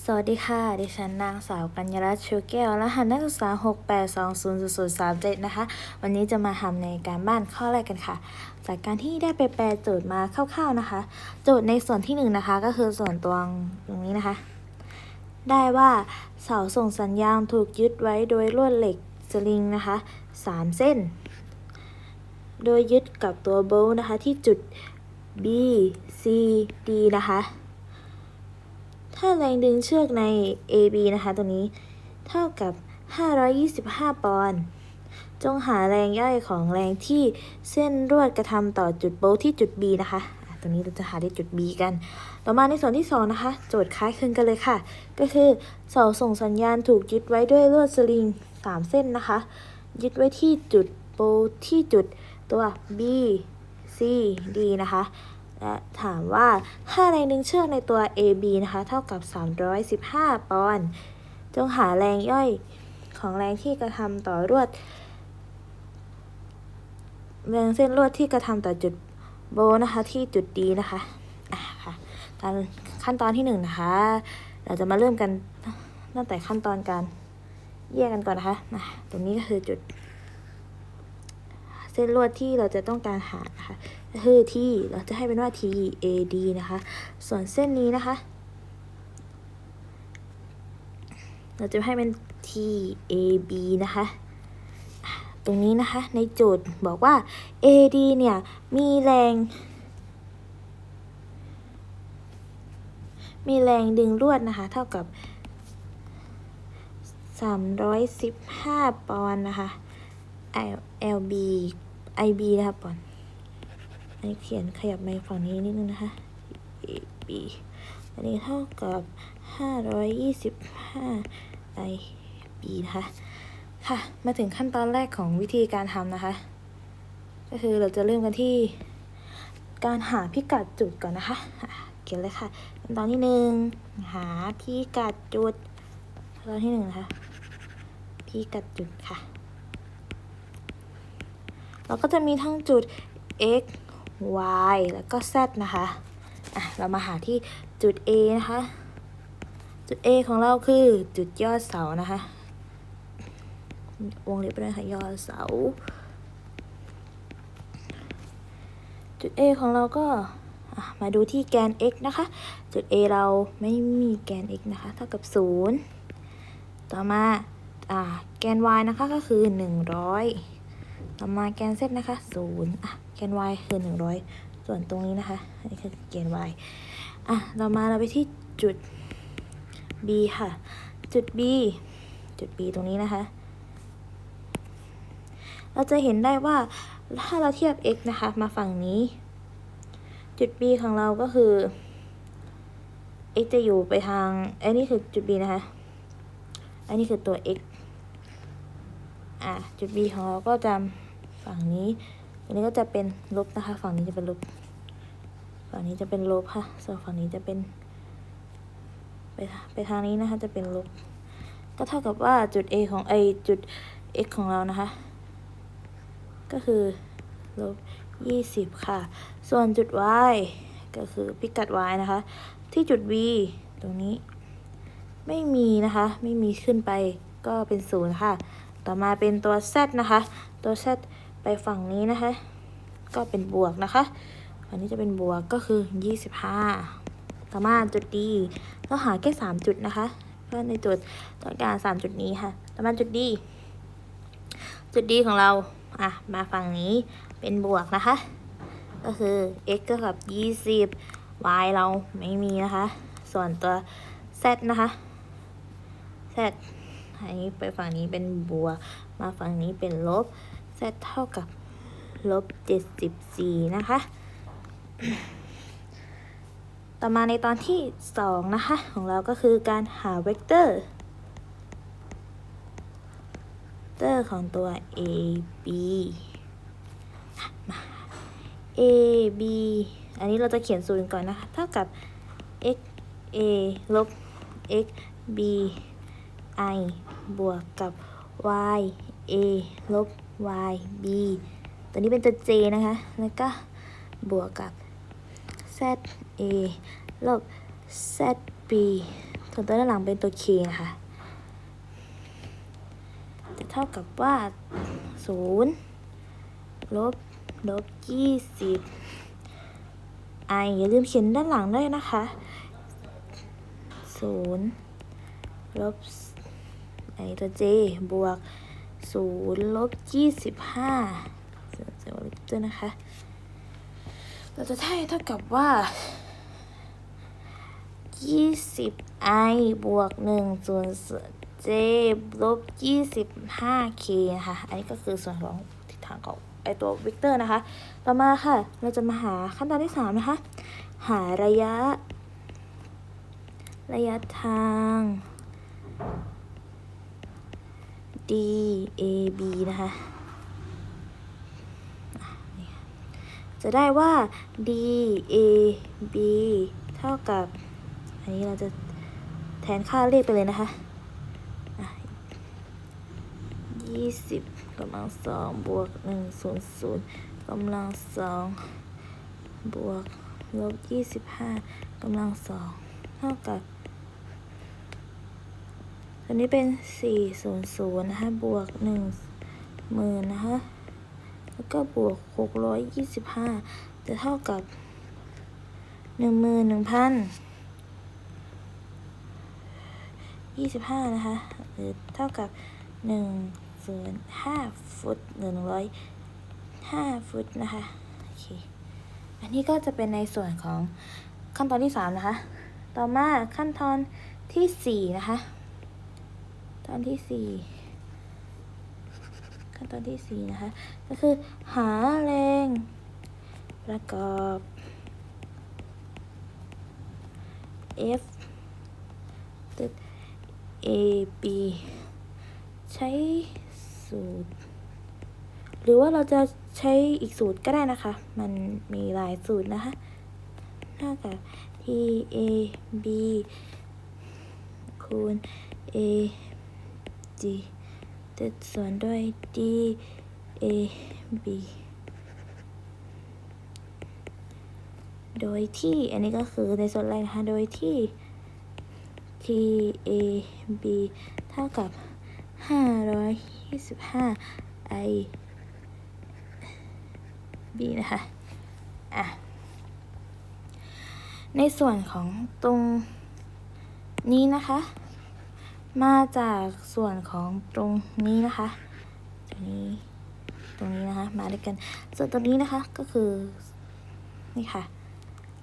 สวัสดีค่ะ ดิฉันนางสาวกัญญารัตน์ชูแก้วรหัสนักศึกษา 6820037 นะคะ วันนี้จะมาทำในการบ้านข้อแรกกันค่ะ จากการที่ได้ไปแปลโจทย์มาคร่าวๆนะคะ โจทย์ในส่วนที่1นงนะคะ ก็คือส่วนตรงตรงนี้นะคะ ได้ว่าเสาส่งสัญญาณถูกยึดไว้โดยลวดเหล็กสลิงนะคะ 3 เส้น โดยยึดกับตัวโบลต์นะคะที่จุด B C D นะคะ ถ้าแรงดึงเชือกใน AB นะคะตัวนี้ เท่ากับ 525 ปอนด์จงหาแรงย่อยของแรงที่เส้นรวดกระทำต่อจุดโบลที่จุด B นะคะตัวนี้เราจะหาที่จุด B กัน ต่อมาในส่วนที่ 2 นะคะ โจทย์คล้ายคลึงกันเลยค่ะ ก็คือเสาส่งสัญญาณถูกยึดไว้ด้วยลวดสลิง 3 เส้นนะคะ ยึดไว้ที่จุดโบลที่จุดตัว B C D นะคะ ถามว่าถ้าแรงดึงเชือกในตัว AB นะคะ เท่ากับ 315 ปอนด์ จงหาแรงย่อยของแรงที่กระทำต่อลวด แรงเส้นลวดที่กระทำต่อจุดโบนะคะที่จุด D นะคะอะค่ะการขั้นตอนที่หนึ่งนะคะ เราจะมาเริ่มกันตั้งแต่ขั้นตอนการแยกกันก่อนนะคะอะตรงนี้ก็คือจุด เส้นลวดที่เราจะต้องการหานะคะ คือที่เราจะให้เป็นว่า TAD นะคะ ส่วนเส้นนี้นะคะ เราจะให้เป็น TAB นะคะตรงนี้นะคะในโจทย์บอกว่า AD เนี่ย มีแรง มีแรงดึงลวดนะคะ เท่ากับ 315 ปอนด์นะคะ L LB IB นะคะปอนด์ อันนี้เขียนขยับไปฝั่งนี้นิดนึงนะคะ AB อันนี้เท่ากับ 525 IB นะคะค่ะ มาถึงขั้นตอนแรกของวิธีการทำนะคะ ก็คือเราจะเริ่มกันที่การหาพิกัดจุดก่อนนะคะอะเขียนเลยค่ะขั้นตอนที่หนึ่งหาพิกัดจุดขั้นตอนที่หนึ่งนะคะพิกัดจุดค่ะ เราก็จะมีทั้งจุด x y แล้วก็ z นะคะอะเรามาหาที่จุด A นะคะ จุด A ของเราคือจุดยอดเสานะคะ วงเล็บไปเลยค่ะยอดเสา จุด A ของเราก็มาดูที่แกน x นะคะ จุด A เราไม่มีแกน x นะคะ เท่ากับ 0 ต่อมาอ่าแกน y นะคะก็คือ 100 ต่อมาแกน z นะคะ 0อะ น y คือ 100 ส่วนตรงนี้นะคะ อันนี้คือแกน y อะเรามาเราไปที่จุด B ค่ะ จุด B จุด B ตรงนี้นะคะ เราจะเห็นได้ว่าถ้าเราเทียบ x นะคะ มาฝั่งนี้ จุด B ของเราก็คือ x จะอยู่ไปทางอันนี้คือจุด B นะคะ อันนี้คือตัว x อะจุด B ของเราก็จะฝั่งนี้ อันนี้ก็จะเป็นลบนะคะ ฝั่งนี้จะเป็นลบ ฝั่งนี้จะเป็นลบค่ะ ส่วนฝั่งนี้จะเป็น ไปไปทางนี้นะคะ จะเป็นลบ ก็เท่ากับว่าจุด A ของไอจุด x ของเรานะคะ ก็คือลบยี่สิบค่ะ ส่วนจุด y ก็คือพิกัด y นะคะ ที่จุด b ตรงนี้ ไม่มีนะคะ ไม่มีขึ้นไปก็เป็นศูนย์ค่ะ ต่อมาเป็นตัว z นะคะ ตัว z ไปฝั่งนี้นะคะ ก็เป็นบวกนะคะอันนี้จะเป็นบวกก็คือ 25ต่อมาจุด D เราหาแค่ 3 จุดนะคะเพราะในจุดต้องการ 3 จุดนี้ค่ะต่อมาจุด D จุด D ของเราอะมาฝั่งนี้เป็นบวกนะคะ ก็คือ x เท่ากับ 20 y เราไม่มีนะคะ ส่วนตัว z นะคะ z อันนี้ไปฝั่งนี้เป็นบวก มาฝั่งนี้เป็นลบ เท่ากับลบ74นะคะ ต่อมาในตอนที่2นะคะ ของเราก็คือการหาเวกเตอร์เตอร์ของตัว a b a b อันนี้เราจะเขียนศูนย์ก่อนนะคะ เท่ากับ x a ลบ x b i บวกกับ y a ลบ y b ตัวนี้เป็นตัว j นะคะ แล้วก็บวกกับ z a ลบ z b ส่วนตัวด้านหลังเป็นตัว k นะคะจะเท่ากับว่าศูนย์ลบลบยี่สิบไอย่าลืมเขียนด้านหลังด้วยนะคะศูนย์ลบไอตัว j บวก ศูนย์ลบยี่สิบห้าเสริมลิกเตอร์นะคะ เราจะได้เท่ากับว่ายี่สิบไอบวกหนึ่งส่วน j ลบยี่สิบห้า k นะคะอันนี้ก็คือส่วนของทิศทางของไอตัวเวกเตอร์นะคะ ต่อมาค่ะ เราจะมาหาขั้นตอนที่สามนะคะ หาระยะ ระยะทาง d a b นะคะอะนี่ค่ะจะได้ว่า d a b เท่ากับ อันนี้เราจะแทนค่าเลขไปเลยนะคะยี่สิบกำลังสองบวกหนึ่งศูนย์ศูนย์กำลังสองบวกลบยี่สิบห้ากำลังสองเท่ากับ ตัวนี้เป็นสี่ศูนย์ศูนย์นะคะ บวกหนึ่งหมื่นนะคะ แล้วก็บวกหกร้อยยี่สิบห้าจะเท่ากับหนึ่งหมื่นหนึ่งพันยี่สิบห้านะคะ หรือเท่ากับหนึ่งส่วนห้าฟุตหนึ่งร้อยห้าฟุตนะคะ โอเค อันนี้ก็จะเป็นในส่วนของขั้นตอนที่สามนะคะ ต่อมาขั้นตอนที่สี่นะคะ ตอนที่สี่ขั้นตอนที่สี่นะคะ ก็คือหาแรงประกอบ F ตึก A B ใช้สูตร หรือว่าเราจะใช้อีกสูตรก็ได้นะคะ มันมีหลายสูตรนะคะเท่ากับ T A B คูณ A G ติดส่วนด้วย D A B โดยที่อันนี้ก็คือในส่วนแรกนะคะโดยที่ T A B เท่ากับ 525 I B นะคะ อะ ในส่วนของตรงนี้นะคะ มาจากส่วนของตรงนี้นะคะตรงนี้ตรงนี้นะคะมาด้วยกัน ส่วนตรงนี้นะคะก็คือนี่ค่ะ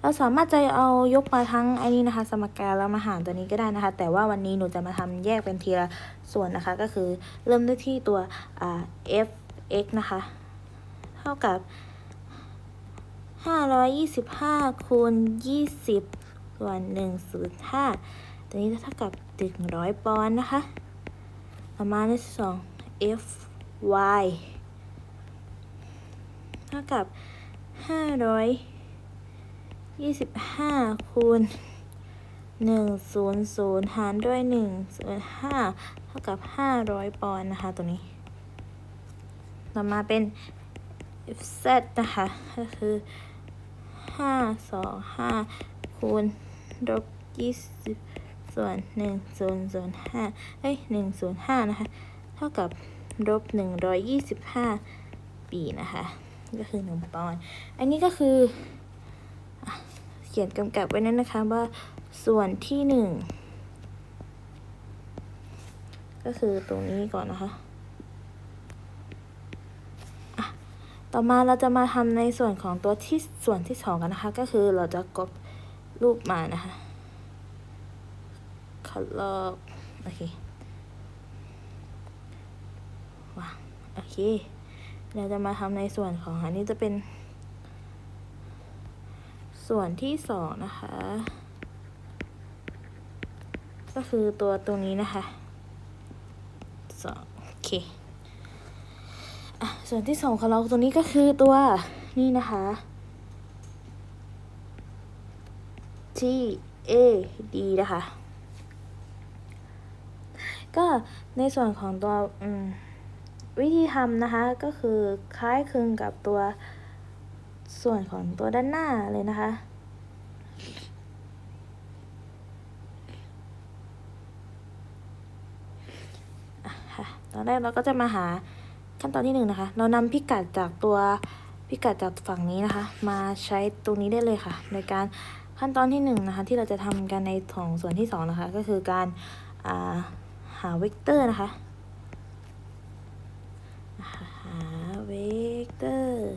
เราสามารถจะเอายกมาทั้งไอ้นี้นะคะ สมการแล้วมาหารตัวนี้ก็ได้นะคะ แต่ว่าวันนี้หนูจะมาทำแยกเป็นทีละส่วนนะคะ ก็คือเริ่มด้วยที่ตัวอ่า f x นะคะ เท่ากับ525คูณ20ส่วน105 ตัวนี้จะเท่ากับ100ปอนด์นะคะต่อมาในสอง f y เท่ากับ500ยี่สิบห้าคูณหนึ่งศูนย์ศูนย์หารด้วยหนึ่งส่วนห้าเท่ากับห้าร้อยปอนด์นะคะตัวนี้ ต่อมาเป็น fz นะคะ ก็คือห้าสองห้าคูณลบยี่สิบ ส่วนหนึ่งส่วนส่วนห้าเอ้ยหนึ่งส่วนห้านะคะ เท่ากับลบหนึ่งร้อยยี่สิบห้าปีนะคะ ก็คือหนึ่งปอนด์อันนี้ก็คือ เขียนกำกับไว้นั่นนะคะว่าส่วนที่หนึ่งก็คือตรงนี้ก่อนนะคะต่อมาเราจะมาทำในส่วนของตัวที่ส่วนที่สองกันนะคะ ก็คือเราจะกดรูปมานะคะ ดลอกโอเควางโอเคเราจะมาทำในส่วนของอันนี้จะเป็น ส่วนที่สองนะคะ ก็คือตัวตรงนี้นะคะสองโอเคอะส่วนที่สองของเราตรงนี้ก็คือตัวนี่นะคะ T A D นะคะ ก็ในส่วนของตัววิธีทำนะคะก็คือคล้ายคลึงกับตัวส่วนของตัวด้านหน้าเลยนะคะ ตอนแรกเราก็จะมาหาขั้นตอนที่หนึ่งนะคะ เรานำพิกัดจากตัวพิกัดจากฝั่งนี้นะคะ มาใช้ตรงนี้ได้เลยค่ะ ในการขั้นตอนที่หนึ่งนะคะ ที่เราจะทำกันในของส่วนที่สองนะคะ ก็คือการอ่า หาเวกเตอร์นะคะหาเวกเตอร์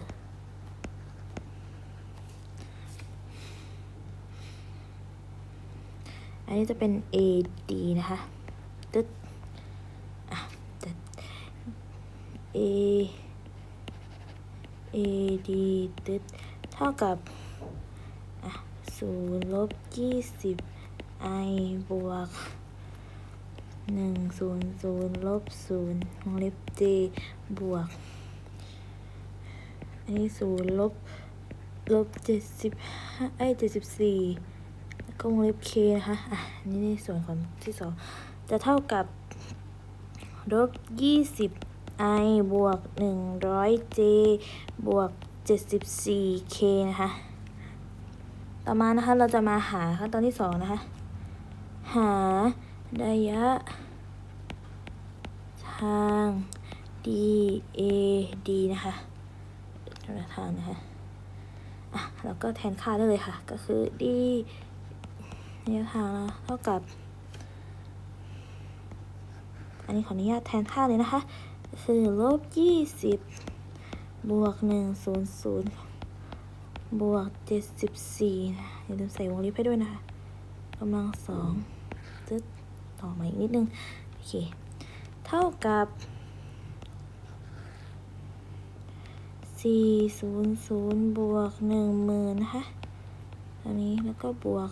อันนี้จะเป็น AD นะคะ ตึ๊ดอะตึ๊ด A AD ตึ๊ด เท่ากับอะศูนย์ลบยี่สิบ i บวก หนึ่งศูนย์ศูนย์ลบศูนย์วงเล็บ j บวก อันนี้ศูนย์ลบลบเจ็ดสิบห้าไอ้เจ็ดสิบสี่ก็วงเล็บ k นะคะ อะ นี่ในส่วนของที่สองจะเท่ากับลบยี่สิบ i บวกหนึ่งร้อย j บวกเจ็ดสิบสี่ k นะคะ ต่อมานะคะเราจะมาหาขั้นตอนที่สองนะคะ หา ระยะ ทาง d a d นะคะระยะทางนะคะ อะ เราก็แทนค่าได้เลยค่ะ ก็คือ d ระยะทางนะเท่ากับ อันนี้ขออนุญาตแทนค่าเลยนะคะ คือลบยี่สิบบวกหนึ่งศูนย์ศูนย์บวกเจ็ดสิบสี่อย่าลืมใส่วงเล็บให้ด้วยนะคะกำลังสอง ต่อมาอีกนิดนึง โอเค เท่ากับสี่ศูนย์ศูนย์บวกหนึ่งหมื่นนะคะอันนี้แล้วก็บวก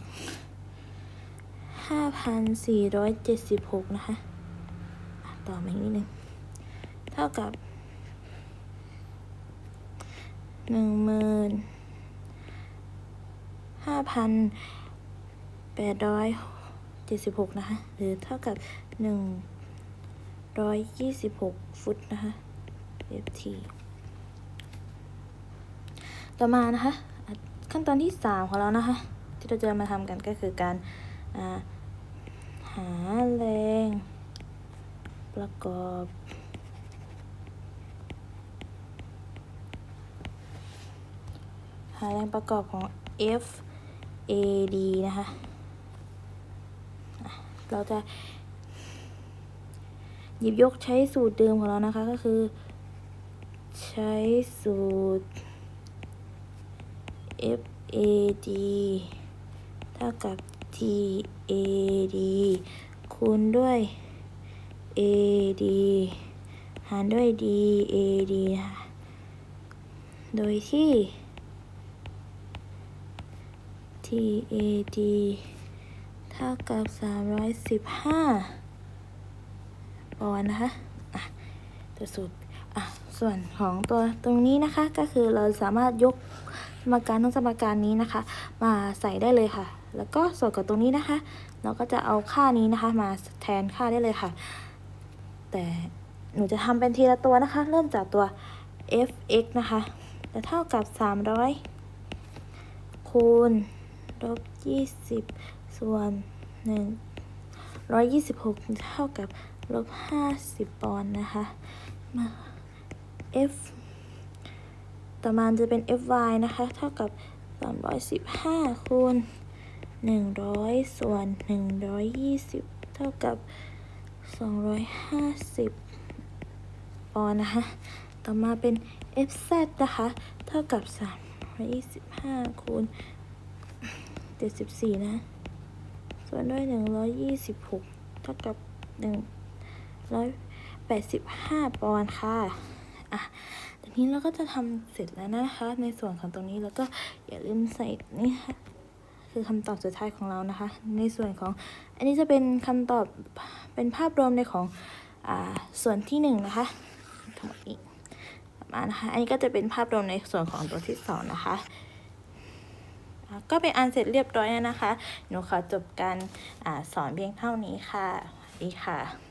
ห้าพันสี่ร้อยเจ็ดสิบหกนะคะ ต่อมาอีกนิดนึง เท่ากับหนึ่ งหมื่นห้าพันแปดร้อยเจ็ดสิบหกนะคะ หรือเท่ากับหนึ่งร้อยยี่สิบหกฟุตนะคะ ft ต่อมานะคะ ขั้นตอนที่สามของเรานะคะ ที่เราจะมาทำกันก็คือการาหาแรงประกอบหาแรงประกอบของ F A D นะคะ เราจะ หยิบยกใช้สูตรเดิมของเรานะคะก็คือ ใช้สูตร F A D เท่ากับ T A D คูณด้วย A D หารด้วย D A D นะคะโดยที่ T A D เท่ากับ 315 ปอนด์นะคะอะตัวสูตรอะส่วนของตัวตรงนี้นะคะก็คือเราสามารถยกสมการทั้งสมการนี้นะคะ มาใส่ได้เลยค่ะ แล้วก็ส่วนกับตรงนี้นะคะ เราก็จะเอาค่านี้นะคะ มาแทนค่าได้เลยค่ะ แต่หนูจะทำเป็นทีละตัวนะคะ เริ่มจากตัว f(x) นะคะจะเท่ากับ 300 คูณลบ20 ส่วน1 126เท่ากับลบ50ปอนด์นะคะมา f ต่อมาจะเป็น fy นะคะ เท่ากับ315คูณ100ส่วน120เท่ากับ250ปอนด์นะคะ ต่อมาเป็น fz นะคะ เท่ากับ325คูณ74นะ ส่วนด้วย 126 เท่ากับ 185 ปอนด์ค่ะ อะตอนนี้เราก็จะทำเสร็จแล้วนะคะ ในส่วนของตรงนี้แล้วก็อย่าลืมใส่นี่ค่ะคือคำตอบสุดท้ายของเรานะคะ ในส่วนของ อันนี้จะเป็นคำตอบเป็นภาพรวมในของอ่าส่วนที่หนึ่งนะคะทั้งหมดนี้ประมาณนะคะ อันนี้ก็จะเป็นภาพรวมในส่วนของตัวที่สองนะคะ ก็เป็นอันเสร็จเรียบร้อยแล้วนะคะ หนูขอจบการอสอนเพียงเท่านี้ค่ะดีค่ะ